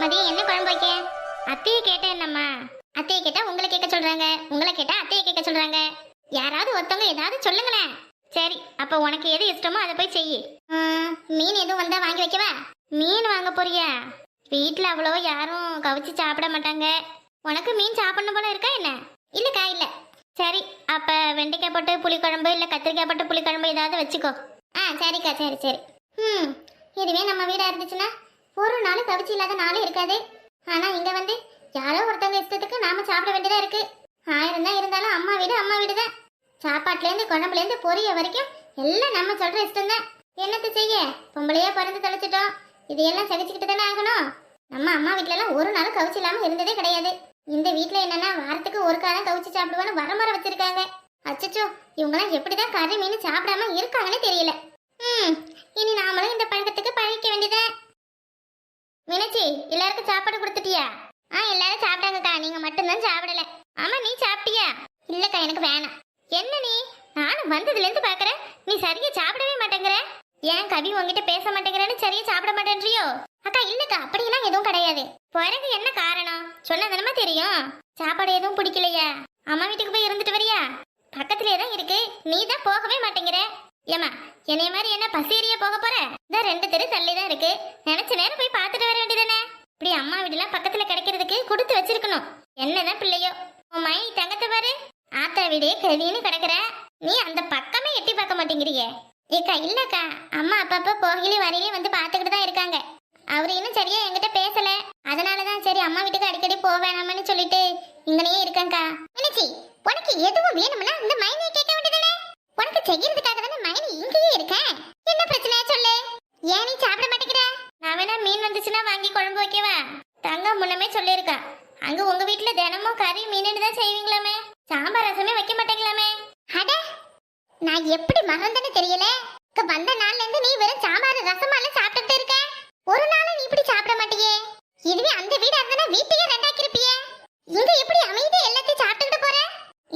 மதியம் என்ன குழம்பு வைக்க? அத்தையை கேட்டேன் என்னம்மா. அத்தையை கேட்டா உங்களை கேட்க சொல்றாங்க. உங்களை கேட்டா அத்தையை கேட்க சொல்றாங்க. யாராவது ஒருத்தவங்க ஏதாவது சொல்லுங்களேன். சரி அப்ப உனக்கு எது இஷ்டமோ அதை போய் செய். மீன் எதுவும் வந்தா வாங்கி வைக்கவா? மீன் வாங்க போறியா? வீட்டில் அவ்வளோ யாரும் கவிச்சு சாப்பிட மாட்டாங்க. உனக்கு மீன் சாப்பிடணும் போல இருக்கா என்ன? இல்லக்கா இல்ல. சரி அப்ப வெண்டைக்காய் போட்டு புளிக்குழம்பு இல்ல கத்திரிக்காய் போட்டு புளிக்குழம்பு ஏதாவது வச்சுக்கோ. ஆ சரிக்கா சரி சரி. ம் இதுவே நம்ம வீடா இருந்துச்சுன்னா? ஒரு நாள் கவிச்சு இல்லாத நாளும் இருக்காது. ஆனா இங்க வந்து யாரோ ஒருத்தவங்க இஷ்டத்துக்கு நாம சாப்பிட வேண்டியதா இருக்கு. ஆயிரம் தான் இருந்தாலும் அம்மா வீடு அம்மா வீடு தான். சாப்பாட்டுல இருந்து குழம்புல இருந்து பொரிய வரைக்கும் எல்லாம் நம்ம சொல்ற இஷ்டம் தான். என்னத்தை செய்ய? பொம்பளையா பிறந்து தொலைச்சிட்டோம். இதையெல்லாம் சகிச்சுக்கிட்டு தானே ஆகணும்? நம்ம அம்மா வீட்டிலலாம் எல்லாம் ஒரு நாள் கவிச்சு இல்லாம இருந்ததே கிடையாது. இந்த வீட்டில் என்னன்னா வாரத்துக்கு ஒரு காலம் கவிச்சு சாப்பிடுவான்னு வரமுறை வச்சிருக்காங்க. அச்சச்சோ எப்படி எப்படிதான் கறி மீன் சாப்பிடாம இருக்காங்கன்னு தெரியல. ம் இனி நாமளும் இந்த பழக்கத்துக்கு எல்லாருக்கும் சாப்பாடு கொடுத்துட்டியா? ஆ எல்லாரும் சாப்பிட்டாங்கக்கா. நீங்க மட்டும்தான் சாப்பிடல. ஆமா நீ சாப்பிட்டியா? இல்லக்கா எனக்கு வேணாம். என்ன நீ? நானும் வந்ததுல இருந்து பாக்குறேன் நீ சரியா சாப்பிடவே மாட்டேங்கிற. ஏன் கவி உன்கிட்ட பேச மாட்டேங்கிறேன்னு சரியா சாப்பிட மாட்டேன்றியோ? அக்கா இல்லக்கா அப்படிலாம் எதுவும் கிடையாது. பிறகு என்ன காரணம்? சொன்னதானமா தெரியும். சாப்பாடு எதுவும் பிடிக்கலையா. அம்மா வீட்டுக்கு போய் இருந்துட்டு வரியா? பக்கத்துலயே தான் இருக்கு. நீ தான் போகவே மாட்டேங்கிற. ஏமா என்னைய மாதிரி என்ன பசேரியா போக போற? இந்த ரெண்டு தெரு தள்ளி தான் இருக்கு. நினைச்ச நேரம் போய் பார்த்துட்டு வர வேண்டியதானே இப்படி அம்மா வீடுலாம் பக்கத்துல கிடைக்கிறதுக்கு கொடுத்து வச்சிருக்கணும். என்னதான் பிள்ளையோ? உன் மை தங்கத்தை பாரு. ஆத்தா வீடே கதின்னு கிடக்குற. நீ அந்த பக்கமே எட்டி பார்க்க மாட்டேங்கிறியே. ஏக்கா இல்லக்கா. அம்மா அப்பப்ப போகையிலே வரையிலே வந்து பார்த்துக்கிட்டு தான் இருக்காங்க. அவரு இன்னும் சரியா என்கிட்ட பேசல. அதனாலதான் சரி அம்மா வீட்டுக்கு அடிக்கடி போவேணாமன்னு சொல்லிட்டு இங்கனையே இருக்கேன்க்கா. நினைச்சி உனக்கு எதுவும் வேணும்னா இந்த மைனியை கேட்க உனக்கு செய்யறதுக்காக தானே மைனி இங்கேயே இருக்கேன் என்ன பிரச்சனை சொல்லு? ஏன் நீ சாப்பிட மாட்டேங்கிற? நான் வேணா மீன் வந்துச்சுன்னா வாங்கி குழம்பு வைக்கவா? தங்க முன்னமே சொல்லியிருக்கா. அங்க உங்க வீட்டுல தினமும் கறி மீன் தான் செய்வீங்களாமே? சாம்பார் ரசமே வைக்க மாட்டேங்களாமே? அட நான் எப்படி மறந்தேன்னு தெரியல? வந்த நாள்ல இருந்து நீ வெறும் சாம்பார் ரசமால சாப்பிட்டுட்டு இருக்க? ஒரு நாள் நீ இப்படி சாப்பிட மாட்டியே? இதுவே அந்த வீடா இருந்தா வீட்டையே ரெண்டாக்கி இருப்பியே இங்க எப்படி அமைதியா எல்லாத்தையும் சாப்பிட்டுட்டு போற?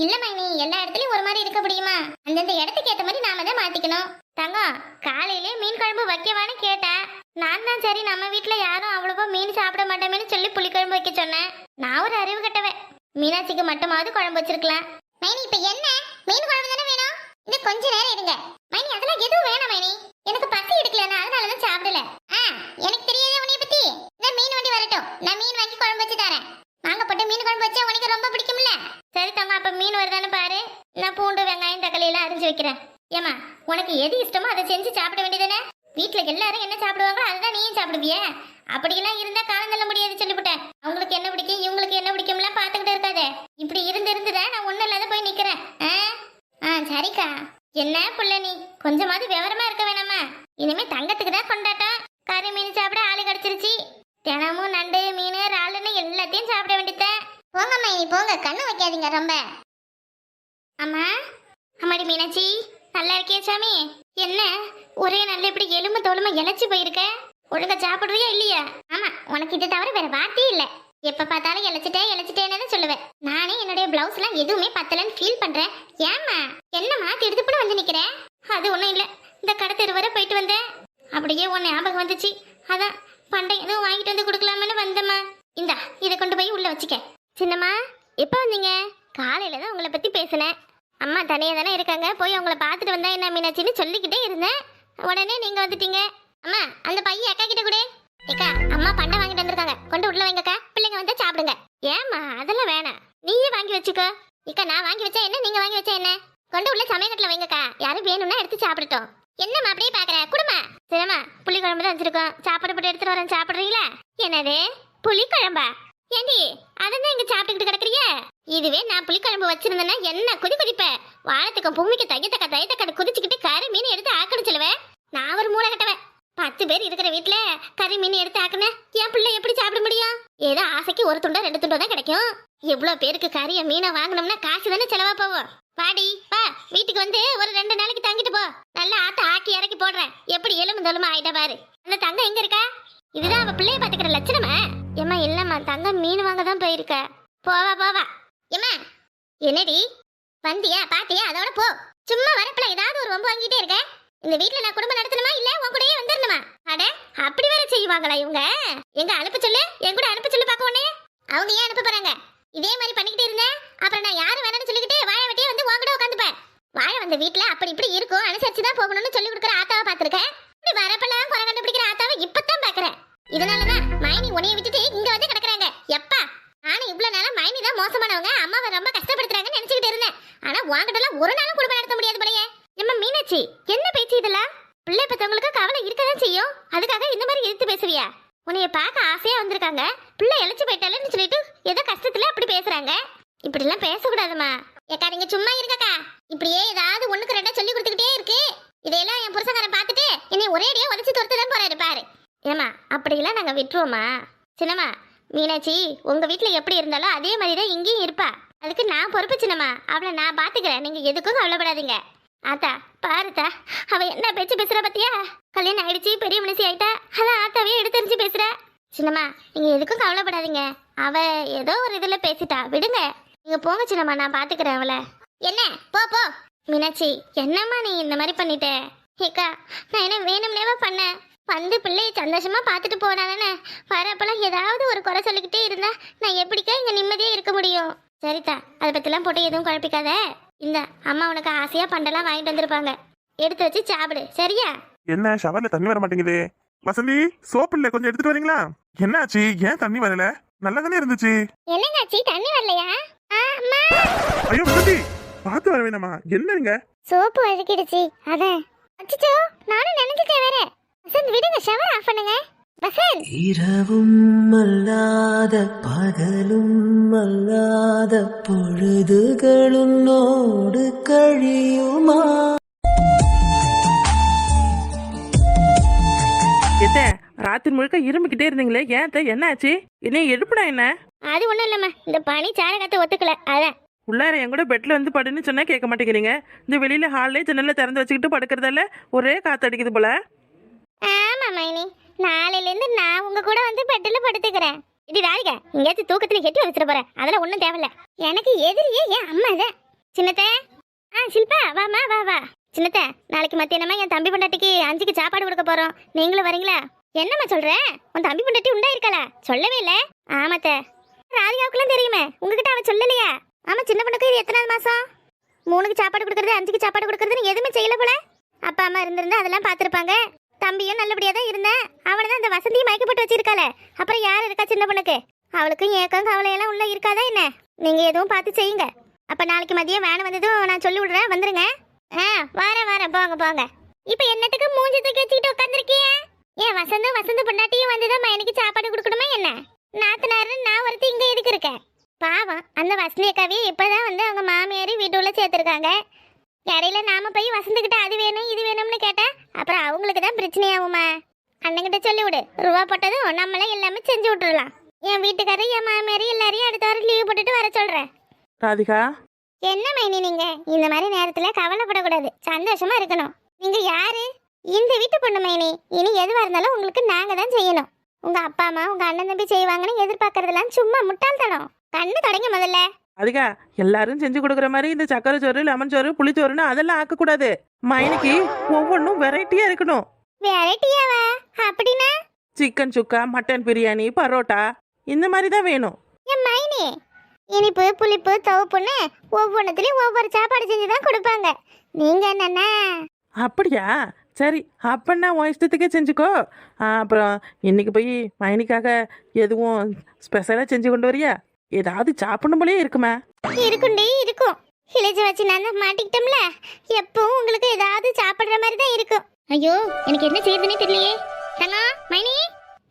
இல்ல மைனி எல்லா இடத்துலயும் ஒரு மாதிரி இருக்க முடியுமா? அந்தந்த இடத்துக்கு ஏற்ற மாதிரி நாம தான் மாத்திக்கணும். தங்கம் காலையிலே மீன் குழம்பு வைக்கவான்னு கேட்டேன். நான் தான் சரி நம்ம வீட்ல யாரும் அவ்வளவா மீன் சாப்பிட மாட்டோமேன்னு சொல்லி புளிக்குழம்பு வைக்க சொன்னேன். நான் ஒரு அறிவு கட்டவேன். மீனாட்சிக்கு மட்டுமாவது குழம்பு வச்சிருக்கலாம். மைனி இப்ப என்ன? மீன் குழம்பு தானே வேணும்? இது கொஞ்ச நேரம் இருங்க. மைனி அதெல்லாம் எதுவும் வேணாம் மைனி. எனக்கு பசி எடுக்கலன்னா அதனால தான் சாப்பிடல. ஆ எனக்கு தெரியாத உன்னை பத்தி. இந்த மீன் வண்டி வரட்டும். நான் மீன் வாங்கி குழம்பு வச்சு தரேன். வாங்கப்பட்ட மீன் குழம்பு வச்சா உனக்கு ரொம்ப பிடிக்கும்ல. சரி தங்க அப்ப மீன் வருதான்னு பாரு. நான் பூண்டு வெங்காயம் தக்காளி எல்லாம் அரிஞ்சு வைக்கிறேன். ஏமா உனக்கு எது இஷ்டமோ அதை செஞ்சு சாப்பிட வேண்டியதானே வீட்டில் எல்லாரும் என்ன சாப்பிடுவாங்களோ அதுதான் நீயும் சாப்பிடுவிய. அப்படியெல்லாம் இருந்தா காலம் தள்ள முடியாது சொல்லிவிட்டேன் அவங்களுக்கு என்ன பிடிக்கும் இவங்களுக்கு என்ன பிடிக்கும்லாம் பார்த்துக்கிட்டு இருக்காதே. இப்படி இருந்து இருந்துதான் நான் ஒண்ணும் இல்லாத போய் நிக்கிறேன். ஆ? ஆ சரிக்கா. என்ன புள்ள நீ? கொஞ்சமாவது விவரமா இருக்க வேணாமா? இனிமே தங்கத்துக்கு தான் கொண்டாட்டம். கறி மீன் சாப்பிட ஆளு கிடைச்சிருச்சு. தினமும் நண்டு மீன் இறாலுன்னு எல்லாத்தையும் சாப்பிட வேண்டியதான் போங்கம்மா இனி போங்க. கண்ணு வைக்காதீங்க ரொம்ப. அம்மா? அம்மாடி மீனாட்சி நல்லா இருக்கியா சாமி? என்ன ஒரே நல்ல இப்படி எலும்பு தோலுமா இழைச்சி போயிருக்க? ஒழுங்கா சாப்பிடுறியா இல்லையா? ஆமா உனக்கு இது தவிர வேற வார்த்தையே இல்லை. எப்ப பார்த்தாலும் இழைச்சிட்டேன் இழைச்சிட்டேன்னு சொல்லுவேன். நானே என்னுடைய பிளவுஸ் எல்லாம் எதுவுமே பத்தலன்னு ஃபீல் பண்றேன். ஏம்மா என்னம்மா திடுத்துப்புல வந்து நிக்கிறேன் அது ஒண்ணும் இல்ல. இந்த கடை தெரு வரை போயிட்டு வந்தேன். அப்படியே உன் ஞாபகம் வந்துச்சு. அதான் பண்டை எதுவும் வாங்கிட்டு வந்து கொடுக்கலாமேன்னு வந்தம்மா. இந்தா இதை கொண்டு போய் உள்ள வச்சுக்க. சின்னம்மா எப்போ வந்தீங்க? காலையில் தான் உங்களை பற்றி பேசினேன். அம்மா தனியாக தானே இருக்காங்க. போய் உங்களை பார்த்துட்டு வந்தா என்ன மீனாச்சின்னு சொல்லிக்கிட்டே இருந்தேன். உடனே நீங்கள் வந்துட்டீங்க. அம்மா அந்த பையன் அக்கா கிட்ட கூட. ஏக்கா அம்மா பண்ணை வாங்கிட்டு வந்திருக்காங்க. கொண்டு உள்ள வைங்கக்கா. பிள்ளைங்க வந்து சாப்பிடுங்க. ஏம்மா அதெல்லாம் வேணாம். நீயே வாங்கி வச்சுக்கோ. இக்கா நான் வாங்கி வச்சா என்ன? நீங்க வாங்கி வச்சா என்ன? கொண்டு உள்ள சமயக்கட்டில் வைங்கக்கா. யாரும் வேணும்னா எடுத்து சாப்பிடட்டும். என்னம்மா அப்படியே பாக்குற? குடுமா. சரிம்மா புளி குழம்பு தான் வச்சிருக்கோம். சாப்பாடு போட்டு எடுத்துட்டு வரேன். சாப்பிடுறீங்களா? என்னது? புளி குழம்பா? ஏண்டி அதான் இங்க சாப்பிட்டுக்கிட்டு கிடக்குறீங்க? இதுவே நான் புளிக்குழம்பு வச்சிருந்தேன்னா என்ன குதி குதிப்ப? வாரத்துக்கும் பூமிக்கு தையத்தக்க தையத்தக்க குதிச்சுக்கிட்டு கறி மீன் எடுத்து ஆக்கணும் சொல்லுவேன். நான் ஒரு மூளை கட்டவேன். பத்து பேர் இருக்கிற வீட்டுல கறி மீன் எடுத்து ஆக்குன என் பிள்ளை எப்படி சாப்பிட முடியும்? ஏதோ ஆசைக்கு ஒரு துண்டோ ரெண்டு துண்டோ தான் கிடைக்கும். எவ்வளவு பேருக்கு கறியை மீனை வாங்கினோம்னா காசு தானே செலவா போவோம் வாடி வா வீட்டுக்கு வந்து ஒரு ரெண்டு நாளைக்கு தங்கிட்டு போ. நல்லா ஆத்த ஆக்கி இறக்கி போடுறேன். எப்படி எலும்பு தொலுமா ஆயிட்ட பாரு. அந்த தங்கம் எங்க இருக்கா? இதுதான் அவ பிள்ளைய பாத்துக்கிற லட்சணமா? ஏம்மா இல்லம்மா தங்கம் மீன் வாங்க தான் போயிருக்க. போவா போவா. ஏமா என்னடி? வந்தியா? பாத்தியா? அதோட போ. சும்மா வரப்புல ஏதாவது ஒரு வம்பு வாங்கிட்டே இருக்க? இந்த வீட்ல நான் குடும்பம் நடத்தணுமா? இல்ல உன் கூடயே வந்துடணுமா அட அப்படி வேற செய்வாங்களா இவங்க? எங்க அனுப்ப சொல்லு? என் கூட அனுப்ப சொல்லு பாக்க உடனே அவங்க ஏன் அனுப்ப போறாங்க? இதே மாதிரி பண்ணிக்கிட்டு இருந்தேன் அப்புறம் நான் யாரு வேணும்னு சொல்லிக்கிட்டே வாழை வெட்டியே வந்து உன் கூட உட்காந்துப்பேன் வாழை வந்த வீட்ல அப்படி இப்படி இருக்கும். அனுசரிச்சு தான் போகணும்னு சொல்லி கொடுக்குற ஆத்தாவை பார்த்திருக்கேன். இப்படி வரப்பெல்லாம் குறை கண்டுபிடிக்கிற ஆத்தாவை இப்பதான் பாக்குறேன் இதனாலதான் மைனி உனைய விட்டுட்டு இங்க வந்து கிடக்குறாங்க. ஆனா இவ்வளவு நாளா மைனி தான் மோசமானவங்க. அம்மாவை ரொம்ப கஷ்டப்படுத்துறாங்கன்னு நினைச்சுக்கிட்டு இருந்தேன். ஆனா உன்கிட்ட எல்லாம் ஒரு நாளும் குடும்பம் நடத்த முடியாது போலயே. நம்ம மீனாட்சி என்ன பேச்சு இதெல்லாம்? பிள்ளை பெற்றவங்களுக்கு கவலை இருக்கதான் செய்யும். அதுக்காக இந்த மாதிரி எதிர்த்து பேசுவியா? உன்னைய பார்க்க ஆசையா வந்திருக்காங்க. பிள்ளை இழைச்சு போயிட்டாலன்னு சொல்லிட்டு ஏதோ கஷ்டத்துல அப்படி பேசுறாங்க. இப்படிலாம் பேசக்கூடாதுமா. ஏக்கா நீங்க சும்மா இருக்கக்கா இப்படியே ஏதாவது ஒண்ணுக்கு ரெண்டா சொல்லி கொடுத்துக்கிட்டே இருக்கு. இதையெல்லாம் என் புருஷங்காரன் பார்த்துட்டு என்னை ஒரேடியா உதச்சு துரத்து தான் போறாரு பாரு. ஏமா அப்படிலாம் நாங்க விட்டுருவோமா? சின்னம்மா மீனாட்சி உங்க வீட்டில் எப்படி இருந்தாலும் அதே மாதிரி தான் இங்கேயும் இருப்பா. அதுக்கு நான் பொறுப்பு சின்னம்மா அவளை நான் பார்த்துக்கிறேன் நீங்கள் எதுக்கும் கவலைப்படாதீங்க. ஆத்தா பாருத்தா அவ என்ன பேச்சு பேசுகிறா பத்தியா? கல்யாணம் ஆயிடுச்சு பெரிய மனுஷி ஆயிட்டா. அதான் ஆத்தாவே எடுத்தறிஞ்சு பேசுகிற சின்னம்மா நீங்கள் எதுக்கும் கவலைப்படாதீங்க. அவ ஏதோ ஒரு இதில் பேசிட்டா. விடுங்க. நீங்கள் போங்க சின்னம்மா நான் பார்த்துக்கிறேன் அவளை. என்ன? போ போ. மீனாட்சி என்னம்மா நீ இந்த மாதிரி பண்ணிட்ட? ஏக்கா நான் என்ன வேணும்னேவா பண்ணேன்? வந்து பிள்ளைய சந்தோஷமா பார்த்துட்டு போனாதானே? வரப்பெல்லாம் ஏதாவது ஒரு குறை சொல்லிக்கிட்டே இருந்தா நான் எப்படிக்கா இங்க நிம்மதியா இருக்க முடியும்? சரிதா அதை பத்திலாம் போட்டு எதுவும் குழப்பிக்காத. இந்த அம்மா உனக்கு ஆசையா பண்டெல்லாம் வாங்கிட்டு வந்திருப்பாங்க. எடுத்து வச்சு சாப்பிடு சரியா? என்ன ஷவர்ல தண்ணி வர மாட்டேங்குது. வசந்தி சோப்பு இல்ல கொஞ்சம் எடுத்துட்டு வரீங்களா? என்னாச்சு ஏன் தண்ணி வரல? நல்லா தானே இருந்துச்சு என்னங்காச்சி தண்ணி வரலையா? அம்மா! ஐயோ வசந்தி பார்த்து வர வேணாமா? என்னங்க? சோப்பு வழுக்கிடுச்சு அதான். அச்சோ நானும் நினைச்சிட்டேன் வேற. வசந்த் விடுங்க ஷவர் ஆஃப் பண்ணுங்க. வசந்த். இரவும் அல்லாத பகலும் அல்லாத பொழுதுகளுன்னோடு கழியுமா? எத்த ராத்திரி முழுக்க இரும்பிக்கிட்டே இருந்தீங்களே ஏன் அத்தை, என்னாச்சு என்ன எழுப்புனா என்ன? அது ஒண்ணும் இல்லம்மா. இந்த பனி சாரகத்தை ஒத்துக்கல அதான். உள்ளார என் கூட பெட்ல வந்து படுன்னு சொன்னா கேட்க மாட்டேங்கிறீங்க. இந்த வெளியில ஹால்லே ஜன்னல்ல திறந்து வச்சுக்கிட்டு படுக்கிறதால ஒரே காத்து அடிக்குது போல. ஆமாம் மைனி. நாளையிலேருந்து நான் உங்கள் கூட வந்து பெட்டில் படுத்துக்கிறேன். இப்படி ராதிகா எங்கேயாச்சும் தூக்கத்தில் கெட்டி வச்சிட போகிறேன் அதெல்லாம் ஒன்றும் தேவையில்ல. எனக்கு எதிரியே என் அம்மா தான் சின்னத்த. ஆ சில்பா வாமா வா வா. சின்னத்த நாளைக்கு மத்தியானமா என் தம்பி பொண்டாட்டிக்கு அஞ்சுக்கு சாப்பாடு கொடுக்க போகிறோம் நீங்களும் வரீங்களா? என்னம்மா சொல்கிற உன் தம்பி பொண்டாட்டி உண்டா இருக்கல? சொல்லவே இல்லை. ஆமாத்த. ராதிகாவுக்குலாம் தெரியுமே. உங்ககிட்ட அவன் சொல்லலையா? ஆமாம் சின்ன பொண்ணுக்கு இது எத்தனாவது மாதம் மூணுக்கு சாப்பாடு கொடுக்குறது அஞ்சுக்கு சாப்பாடு கொடுக்குறதுன்னு எதுவுமே செய்யல போல. அப்பா அம்மா இருந்திருந்தா அதெல்லாம் பார்த்துருப்பாங்க. தம்பியும் நல்லபடியாக தான் இருந்தேன். அவனை தான் இந்த வசந்தியும் மயக்க போட்டு அப்புறம் யார் இருக்கா சின்ன பொண்ணுக்கு? அவளுக்கும் ஏக்கம் கவலையெல்லாம் உள்ள இருக்காதா என்ன? நீங்கள் எதுவும் பார்த்து செய்யுங்க. அப்போ நாளைக்கு மதியம் வேன் வந்ததும் நான் சொல்லி விடுறேன். வந்துருங்க. ஆ வாரேன் வாரேன். போங்க போங்க. இப்போ என்னத்துக்கு மூஞ்சி தூக்கி வச்சுக்கிட்டு உட்காந்துருக்கிய ஏன் வசந்தும் வசந்த பொண்டாட்டியும் வந்துதான் எனக்கு சாப்பாடு கொடுக்கணுமா என்ன? நாத்தனாரு நான் ஒருத்தி இங்கே எதுக்கு இருக்கேன்? பாவம் அந்த வசந்தி இப்போ தான் வந்து அவங்க மாமியார் வீட்டுள்ள சேர்த்துருக்காங்க. இடையில நாம போய் வசந்துக்கிட்ட அது வேணும் இது வேணும்னு கேட்டா அப்புறம் அவங்களுக்கு தான் பிரச்சனையாகுமா? அண்ணங்கிட்ட சொல்லி விடு. ரூபா போட்டதும் நம்மளே எல்லாமே செஞ்சு விட்டுறலாம். என் வீட்டுக்காரர் என் மாமியார் எல்லாரையும் அடுத்த வாரம் லீவ் போட்டுட்டு வர சொல்றேன். ராதிகா? என்ன மைனி நீங்க? இந்த மாதிரி நேரத்துல கவலைப்படக்கூடாது. சந்தோஷமா இருக்கணும். நீங்க யாரு? இந்த வீட்டு பொண்ணு மைனி. இனி எதுவா இருந்தாலும் உங்களுக்கு நாங்க தான் செய்யணும். உங்க அப்பா அம்மா உங்க அண்ணன் தம்பி செய்வாங்கன்னு எதிர்பார்க்கறதெல்லாம் சும்மா முட்டாள்தனம். கண்ணு தொடங்க முதல்ல. ராதிகா எல்லாரும் செஞ்சு கொடுக்குற மாதிரி இந்த சக்கரை சோறு லெமன் சோறு புளிச்சோறுன்னு அதெல்லாம் ஆக்கக்கூடாது. மைனிக்கு ஒவ்வொன்றும் வெரைட்டியா இருக்கணும். வெரைட்டியாவா அப்படின்னா? சிக்கன் சுக்கா மட்டன் பிரியாணி பரோட்டா இந்த மாதிரி தான் வேணும். என் மைனி? இனிப்பு புளிப்பு துவப்புன்னு ஒவ்வொன்றத்துலயும் ஒவ்வொரு சாப்பாடு செஞ்சு தான் கொடுப்பாங்க. நீங்க என்னன்னா அப்படியா? சரி அப்பன்னா உன் இஷ்டத்துக்கே செஞ்சுக்கோ. அப்புறம் இன்னைக்கு போய் மைனிக்காக எதுவும் ஸ்பெஷலாக செஞ்சு கொண்டு வரியா? ஏதாவது சாப்பிடணும் போலயே இருக்குமே. இருக்குண்டே இருக்கும். இளைச்ச வச்சு நான் மாட்டிக்கிட்டோம்ல எப்பவும் உங்களுக்கு ஏதாவது சாப்பிடுற மாதிரி தான் இருக்கும். ஐயோ எனக்கு என்ன செய்யுதுன்னே தெரியலையே. ஹலோ மைனி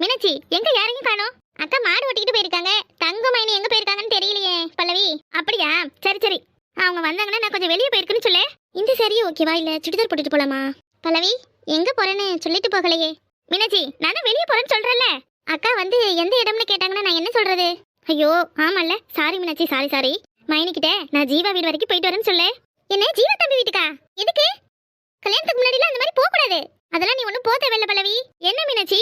மீனாட்சி எங்க யாரையும் காணோம்? அக்கா மாடு ஓட்டிக்கிட்டு போயிருக்காங்க. தங்க மைனி எங்க போயிருக்காங்கன்னு தெரியலையே பல்லவி. அப்படியா? சரி சரி. அவங்க வந்தாங்கன்னா நான் கொஞ்சம் வெளியே போயிருக்குன்னு சொல்லு. இந்த சரி ஓகேவா? இல்ல சுடிதார் போட்டுட்டு போலாமா? பல்லவி எங்க போறேன்னு சொல்லிட்டு போகலையே. மீனாட்சி நான் வெளியே போறேன்னு சொல்றேன்ல. அக்கா வந்து எந்த இடம்னு கேட்டாங்கன்னா நான் என்ன சொல்றது? ஐயோ ஆமால்ல. சாரி மீனாட்சி சாரி சாரி மைனிக்கிட்ட நான் ஜீவா வீடு வரைக்கும் போயிட்டு வரேன்னு சொல்லு. என்ன ஜீவா தம்பி வீட்டுக்கா? எதுக்கு? கல்யாணத்துக்கு முன்னாடிலாம் அந்த மாதிரி போக கூடாது அதெல்லாம் நீ ஒண்ணும் போக தேவையில்ல பல்லவி. என்ன மீனாட்சி?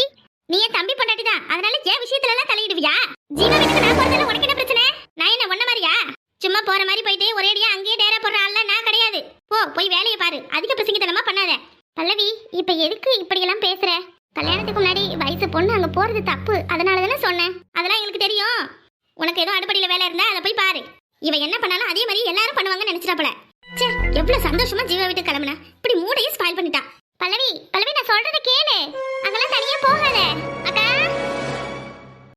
நீ என் தம்பி பொண்டாட்டி தான். அதனால என் விஷயத்துல எல்லாம் தலையிடுவியா? ஜீவா வீட்டுக்கு நான் போறதால உனக்கு என்ன பிரச்சனை? நான் என்ன ஒன்ன மாதிரியா? சும்மா போற மாதிரி போயிட்டு ஒரேடியா அங்கேயே டேரா போடுற ஆள்லாம் நான் கிடையாது. போ போய் வேலையை பாரு. அதிக பிரசங்கித்தனமா பண்ணாத. பல்லவி இப்ப எதுக்கு இப்படியெல்லாம் பேசுற? கல்யாணத்துக்கு முன்னாடி வயசு பொண்ணு அங்க போறது தப்பு. அதனால தானே சொன்னேன். அதெல்லாம் எங்களுக்கு தெரியும். உனக்கு ஏதோ அடுப்படியில் வேலை இருந்தா அதை போய் பாரு. இவ என்ன பண்ணாலும் அதே மாதிரி எல்லாரும் பண்ணுவாங்கன்னு நினைச்சிட்டாப்ல சே எவ்வளவு சந்தோஷமா ஜீவா விட்டு கிளம்புனா. இப்படி மூடையும் ஸ்பாயில் பண்ணிட்டா. பல்லவி பல்லவி நான் சொல்றத கேளு. அங்கெல்லாம் தனியா போகாத.